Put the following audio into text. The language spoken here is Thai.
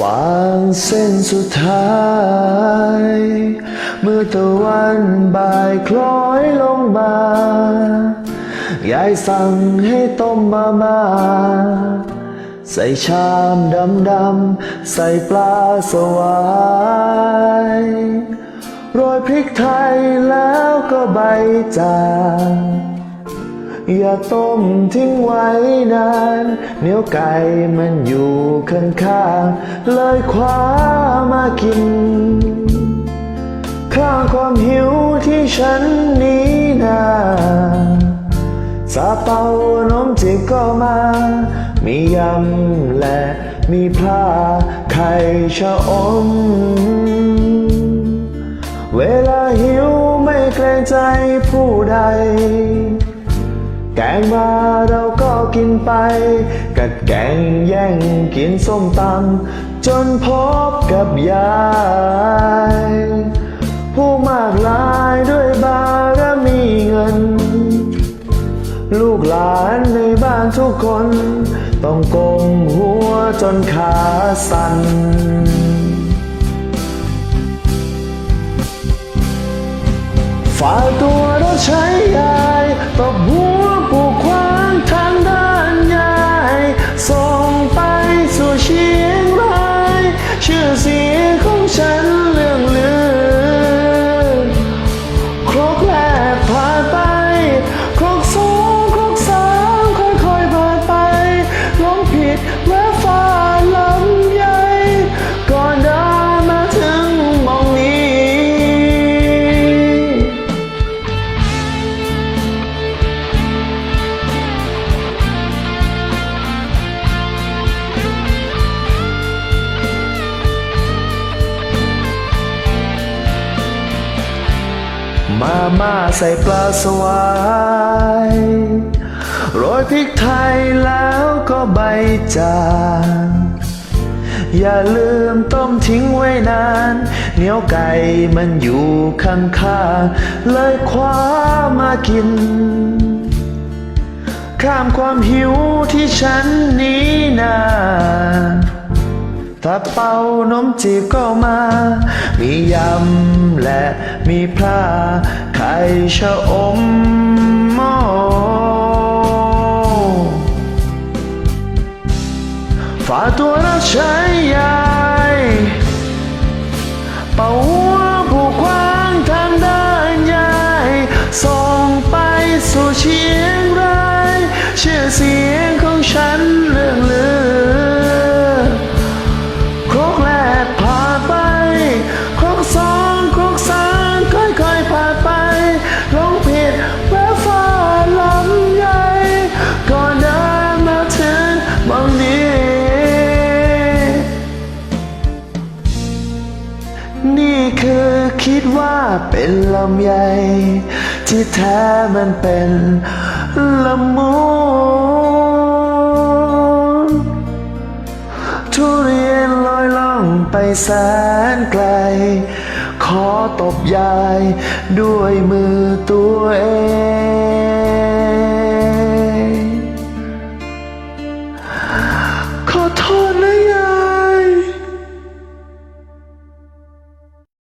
ฝังเส้นสุดท้าย เมื่อตะวันบ่ายคล้อยลงมายายสั่งให้ต้มมามาใส่ชามดำดำใส่ปลาสวายโรยพริกไทยแล้วก็ใบจาง อย่าต้มทิ้งไว้นาน เนื้อไก่มันอยู่ข้างๆเลยคว้ามากิน ข้างความหิวที่ฉันนี้นาซาเปานมจีบก็มา มียำและมีพลาไข่ชะอม เวลาหิวไม่เกรงใจผู้ใด แกงมาเราก็กินไปกัดแกงแย่งกินส้มตำจนพบกับยาย ผู้มากลายด้วยบารมีเงิน ลูกหลานในบ้านทุกคน ต้องก้มหัวจนขาสั่นฝาตัวเราใช้ มาม่าใส่ปลาสวายโรยพริกไทยแล้วก็ใบจางอย่าลืมต้มทิ้งไว้นาน เหนียวไก่มันอยู่ข้างๆเลยคว้ามากิน ข้ามความหิวที่ฉันหนี้นา ถ้าเป่านมจีบก็มา มียำและมีพลาไข่ชะอมโมฝ่าตัวเราใช้ยายเป่า นี่คือคิดว่าเป็นลำใหญ่ ที่แท้มันเป็นละมุนทุเรียนลอยล่องไปแสนไกล ขอตบยายด้วยมือตัวเอง